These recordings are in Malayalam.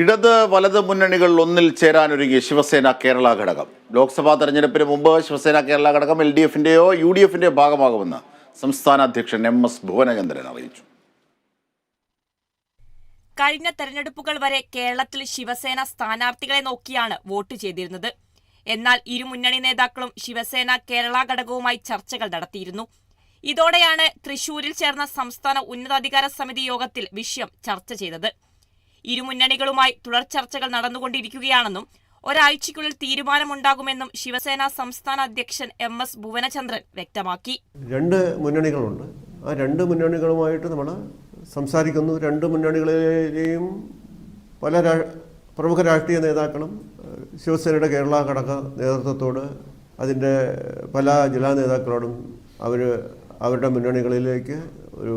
ഇടത് വലത് മുന്നണികൾ ഒന്നിൽ ചേരാനൊരുങ്ങി ശിവസേന കേരള ഘടകം. ലോക്സഭാ തെരഞ്ഞെടുപ്പിന് മുമ്പ് ശിവസേന കേരള ഘടകം എൽ ഡി എഫിന്റെയോ യു ഡി എഫിന്റെയോ ഭാഗമാകുമെന്ന് സംസ്ഥാന അധ്യക്ഷൻ എം എസ് ഭുവനചന്ദ്രൻ അറിയിച്ചു. കഴിഞ്ഞ തെരഞ്ഞെടുപ്പുകൾ വരെ കേരളത്തിൽ ശിവസേന സ്ഥാനാർത്ഥികളെ നോക്കിയാണ് വോട്ട് ചെയ്തിരുന്നത്. എന്നാൽ ഇരു മുന്നണി നേതാക്കളും ശിവസേന കേരള ഘടകവുമായി ചർച്ചകൾ നടത്തിയിരുന്നു. ഇതോടെയാണ് തൃശൂരിൽ ചേർന്ന സംസ്ഥാന ഉന്നതാധികാര സമിതി യോഗത്തിൽ വിഷയം ചർച്ച ചെയ്തത്. ഇരു മുന്നണികളുമായി തുടർ ചർച്ചകൾ നടന്നുകൊണ്ടിരിക്കുകയാണെന്നും ഒരാഴ്ചയ്ക്കുള്ളിൽ തീരുമാനമുണ്ടാകുമെന്നും ശിവസേന സംസ്ഥാന അധ്യക്ഷൻ എം എസ് ഭുവനചന്ദ്രൻ വ്യക്തമാക്കി. രണ്ട് മുന്നണികളുണ്ട്. ആ രണ്ട് മുന്നണികളുമായിട്ട് നമ്മൾ സംസാരിക്കുന്നു. രണ്ട് മുന്നണികളിലെയും പല പ്രമുഖ രാഷ്ട്രീയ നേതാക്കളും ശിവസേനയുടെ കേരള ഘടക നേതൃത്വത്തോട് അതിന്റെ പല ജില്ലാ നേതാക്കളോടും അവർ അവരുടെ മുന്നണികളിലേക്ക് ഒരു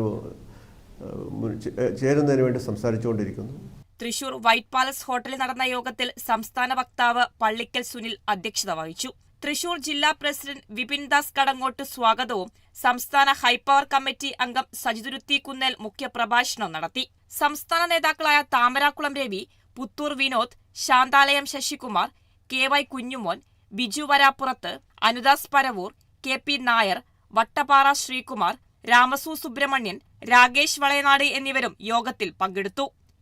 ചേരുന്നതിന് വേണ്ടി സംസാരിച്ചുകൊണ്ടിരിക്കുന്നു. തൃശൂർ വൈറ്റ് പാലസ് ഹോട്ടലിൽ നടന്ന യോഗത്തിൽ സംസ്ഥാന വക്താവ് പള്ളിക്കൽ സുനിൽ അധ്യക്ഷത വഹിച്ചു. തൃശൂർ ജില്ലാ പ്രസിഡന്റ് വിപിൻ ദാസ് കടങ്ങോട്ട് സ്വാഗതവും സംസ്ഥാന ഹൈപ്പവർ കമ്മിറ്റി അംഗം സജിതുരുത്തി കുന്നേൽ മുഖ്യപ്രഭാഷണവും നടത്തി. സംസ്ഥാന നേതാക്കളായ Thamarakulam Ravi Puthur Vinod Shanthalayam Sasikumar K Y Kunjumon Biju Varappurath Anudas Paravur K P Nair Vattappara Sreekumar രാമസു Subramanian Rakesh Valayanad എന്നിവരും യോഗത്തിൽ പങ്കെടുത്തു.